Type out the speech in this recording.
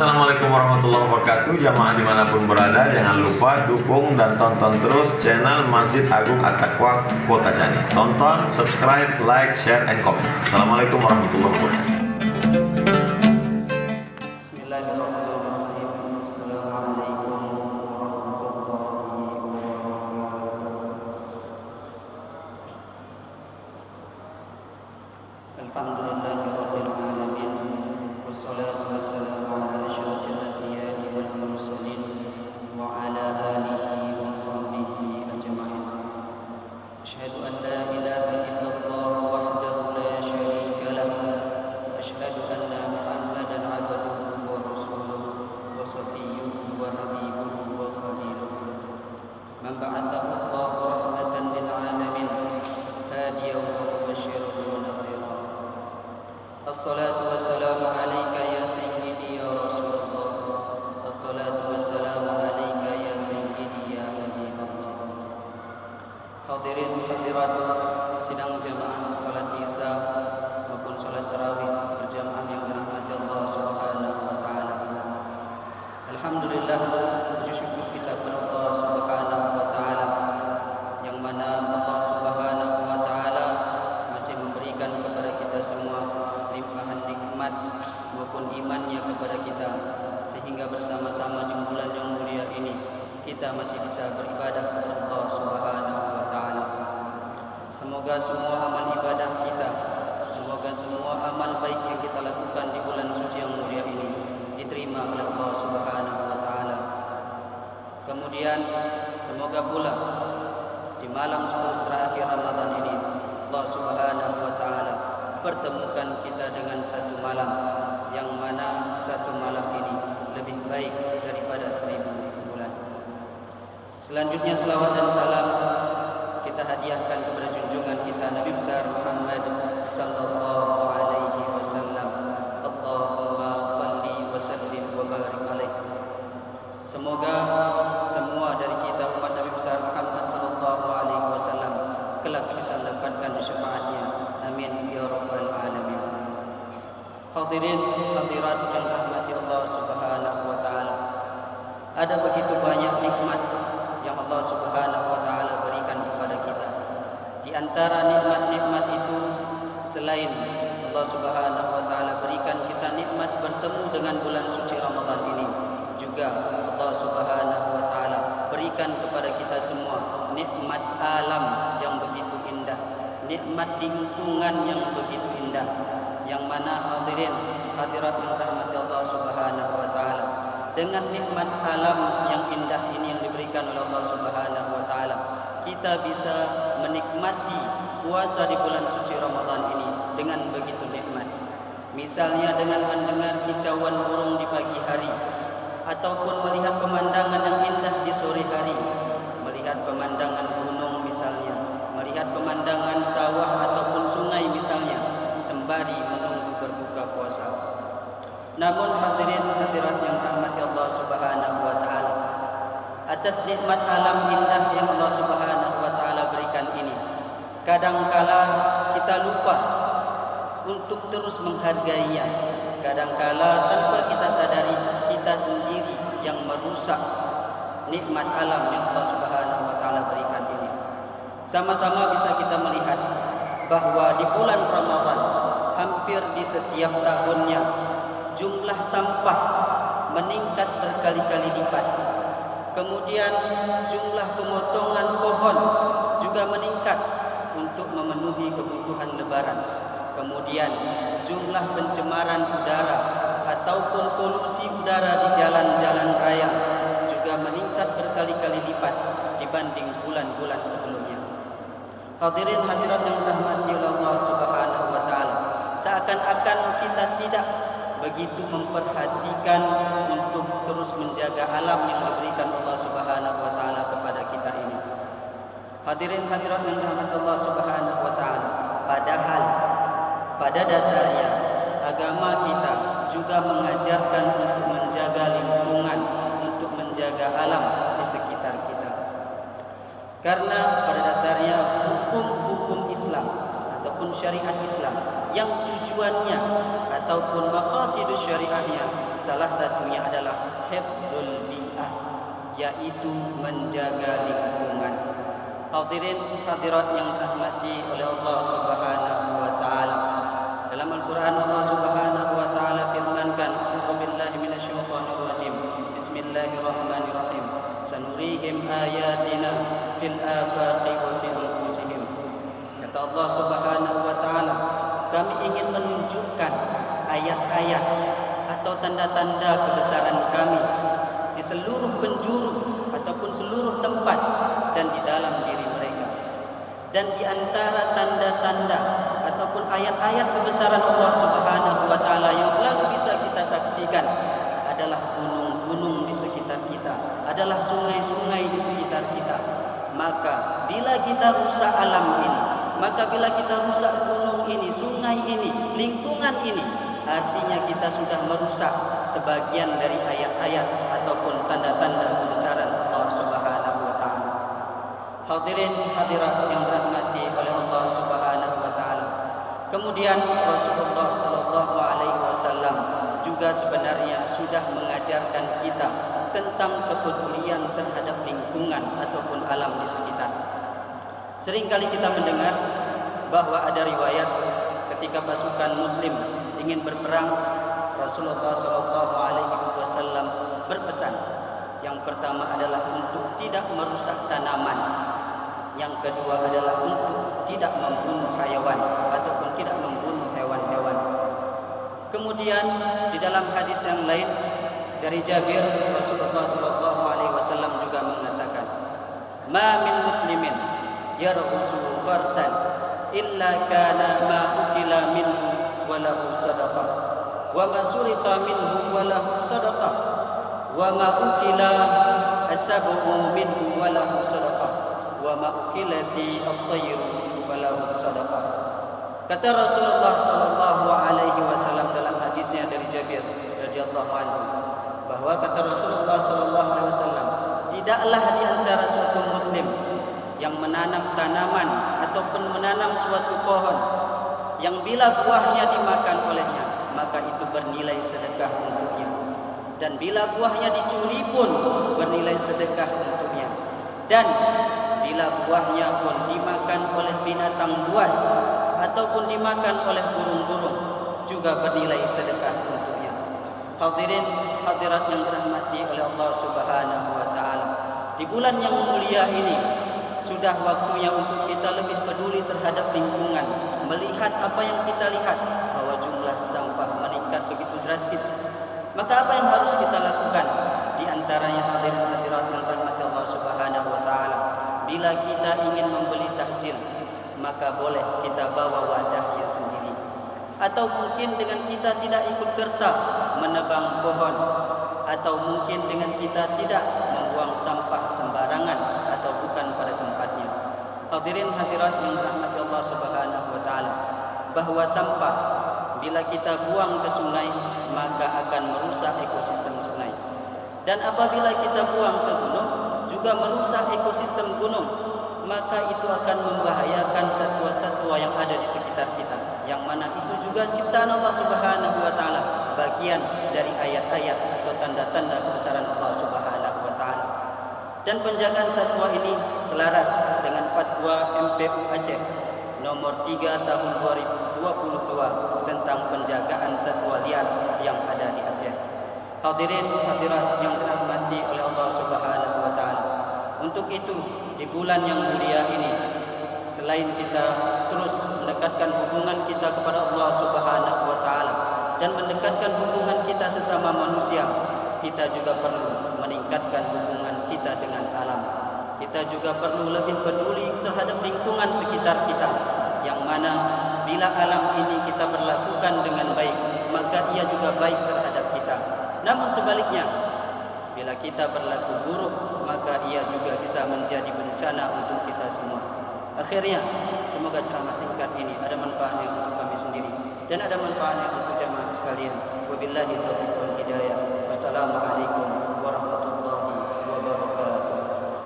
Assalamualaikum warahmatullahi wabarakatuh. Jamaah di mana pun berada Jangan lupa dukung dan tonton terus Channel Masjid Agung At-Taqwa Kota Cani Tonton, subscribe, like, share, and comment. Assalamualaikum warahmatullahi wabarakatuh أشهد أن لا إله إلا الله وحده لا شريك له أشهد أن محمدا عبده ورسوله وصفيه وحبيبه وخليله. من بعثه الله رحمة للعالمين هاديا ومبشرا ونذيرا. الصلاة والسلام عليك يا سيدي يا رسول الله. الصلاة Hadirin hadirat sidang jamaah salat Isya maupun salat tarawih berjamaah yang dirahmati Allah Subhanahu wa taala. Alhamdulillah puji syukur kita kepada Allah Subhanahu wa taala yang mana Allah Subhanahu wa taala masih memberikan kepada kita semua limpahan nikmat maupun imannya kepada kita sehingga bersama-sama di bulan yang mulia ini kita masih bisa beribadah kepada Allah Subhanahu wa taala. Semoga semua amal ibadah kita, semoga semua amal baik yang kita lakukan di bulan suci yang mulia ini diterima oleh Allah Subhanahu wa taala. Kemudian semoga pula di malam 10 terakhir Ramadan ini Allah Subhanahu wa taala pertemukan kita dengan satu malam yang mana satu malam ini lebih baik daripada seribu bulan. Selanjutnya selawat dan salam kita hadiahkan kepada junjungan kita Nabi besar Muhammad sallallahu alaihi wasallam. Allahumma salli wa sallim wa barik alaihi. Semoga semua dari kita umat Nabi besar Muhammad sallallahu alaihi wasallam kelak bisa mendapatkan syafaatnya. Amin ya rabbal alamin. Hadirin hadirat yang dirahmati Allah Subhanahu wa taala. Ada begitu banyak nikmat yang Allah Subhanahu wa taala. Di antara nikmat-nikmat itu selain Allah Subhanahu wa taala berikan kita nikmat bertemu dengan bulan suci Ramadan ini, juga Allah Subhanahu wa taala berikan kepada kita semua nikmat alam yang begitu indah, nikmat lingkungan yang begitu indah. Yang mana hadirin hadirat yang rahmati Allah Subhanahu wa taala dengan nikmat alam yang indah ini yang diberikan oleh Allah Subhanahu kita bisa menikmati puasa di bulan suci Ramadan ini dengan begitu nikmat misalnya dengan mendengar kicauan burung di pagi hari ataupun melihat pemandangan yang indah di sore hari melihat pemandangan gunung misalnya melihat pemandangan sawah ataupun sungai misalnya sembari menunggu berbuka puasa Namun hadirin hadirat yang rahmati Allah Subhanahu wa. Atas nikmat alam indah yang Allah Subhanahu wa taala berikan ini, kadangkala kita lupa untuk terus menghargainya. Kadangkala tanpa kita sadari kita sendiri yang merusak nikmat alam yang Allah Subhanahu wa taala berikan ini. Sama-sama bisa kita melihat bahwa di bulan Ramadan hampir di setiap tahunnya jumlah sampah meningkat berkali-kali lipat. Kemudian jumlah pemotongan pohon juga meningkat untuk memenuhi kebutuhan lebaran. Kemudian jumlah pencemaran udara ataupun polusi udara di jalan-jalan raya juga meningkat berkali-kali lipat dibanding bulan-bulan sebelumnya. Hadirin hadirat yang dirahmati Allah Subhanahu wa taala, seakan-akan kita tidak begitu memperhatikan untuk terus menjaga alam yang diberikan Allah Subhanahu wa taala kepada kita ini. Hadirin hadirat yang dirahmati Allah Subhanahu wa taala, padahal pada dasarnya agama kita juga mengajarkan untuk menjaga lingkungan, untuk menjaga alam di sekitar kita. Karena pada dasarnya hukum-hukum Islam ataupun syariat Islam yang tujuannya ataupun maqasidus syariahnya salah satunya adalah hifzul bi'ah yaitu menjaga lingkungan. Hadirin hadirat yang dirahmati oleh Allah Subhanahu wa taala. Dalam Al-Quran Allah Subhanahu wa taala firmankan, "A'udzu billahi minasyaitonir rajim. Bismillahirrahmanirrahim. Sanurihim ayatina fil afaqi wa fi anfusihim." Allah Subhanahu wa taala, kami ingin menunjukkan ayat-ayat atau tanda-tanda kebesaran kami di seluruh penjuru ataupun seluruh tempat dan di dalam diri mereka. Dan di antara tanda-tanda ataupun ayat-ayat kebesaran Allah Subhanahu wa taala yang selalu bisa kita saksikan adalah gunung-gunung di sekitar kita, adalah sungai-sungai di sekitar kita. Maka bila kita rusak alam ini, maka bila kita rusak gunung ini, sungai ini, lingkungan ini, artinya kita sudah merusak sebagian dari ayat-ayat ataupun tanda-tanda kebesaran Allah Subhanahu wa taala. Hadirin hadirat yang dirahmati oleh Allah Subhanahu wa taala. Kemudian Rasulullah sallallahu alaihi wasallam juga sebenarnya sudah mengajarkan kita tentang kepedulian terhadap lingkungan ataupun alam di sekitar. Seringkali kita mendengar bahwa ada riwayat ketika pasukan muslim ingin berperang Rasulullah sallallahu alaihi wasallam berpesan yang pertama adalah untuk tidak merusak tanaman yang kedua adalah untuk tidak membunuh hayawan ataupun tidak membunuh hewan-hewan. Kemudian di dalam hadis yang lain dari Jabir Rasulullah sallallahu alaihi wasallam juga mengatakan, "Ma min muslimin yarqusu farsan illa kana ma ukila minhu wa lahu sadaqah wa ma surita minhu wa lahu sadaqah wa ma ukila asabu minhu wa lahu sadaqah." wa ma'kilati at-tayr falahu sadaqah. Kata Rasulullah sallallahu alaihi wasallam dalam hadisnya dari Jabir radhiyallahu anhu bahwa kata Rasulullah sallallahu alaihi wasallam tidaklah di antara suatu muslim yang menanam tanaman ataupun menanam suatu pohon yang bila buahnya dimakan olehnya maka itu bernilai sedekah untuknya dan bila buahnya dicuri pun bernilai sedekah untuknya dan bila buahnya pun dimakan oleh binatang buas ataupun dimakan oleh burung-burung juga bernilai sedekah untuknya. Hadirin hadirat yang dirahmati oleh Allah Subhanahu wa taala. Di bulan yang mulia ini sudah waktunya untuk kita lebih peduli terhadap lingkungan, melihat apa yang kita lihat bahwa jumlah sampah meningkat begitu drastis. Maka apa yang harus kita lakukan? Di antaranya hadirin hadirat yang dirahmati Allah Subhanahu wa taala bila kita ingin membeli takjil maka boleh kita bawa wadahnya sendiri atau mungkin dengan kita tidak ikut serta menebang pohon atau mungkin dengan kita tidak membuang sampah sembarangan atau bukan pada tempatnya. Hadirin hadirat yang dirahmati Allah Subhanahu wa taala bahwa sampah bila kita buang ke sungai maka akan merusak ekosistem sungai. Dan apabila kita buang ke gunung juga merusak ekosistem gunung maka itu akan membahayakan satwa-satwa yang ada di sekitar kita yang mana itu juga ciptaan Allah Subhanahu wa taala bagian dari ayat-ayat atau tanda-tanda kebesaran Allah Subhanahu wa taala dan penjagaan satwa ini selaras dengan fatwa MPU Aceh nomor 3 tahun 2022 tentang penjagaan satwa liar yang ada di Aceh. Hadirin hadirat yang dirahmati oleh Allah Subhanahu wa taala. Untuk itu di bulan yang mulia ini selain kita terus mendekatkan hubungan kita kepada Allah Subhanahu wa taala dan mendekatkan hubungan kita sesama manusia, kita juga perlu meningkatkan hubungan kita dengan alam. Kita juga perlu lebih peduli terhadap lingkungan sekitar kita yang mana bila alam ini kita berlakukan dengan baik, maka ia juga baik terhadap kita. Namun sebaliknya, bila kita berlaku buruk, maka ia juga bisa menjadi bencana untuk kita semua. Akhirnya, semoga ceramah singkat ini ada manfaatnya untuk kami sendiri dan ada manfaatnya untuk jamaah sekalian. Wabillahi taufiq wal hidayah. Wassalamualaikum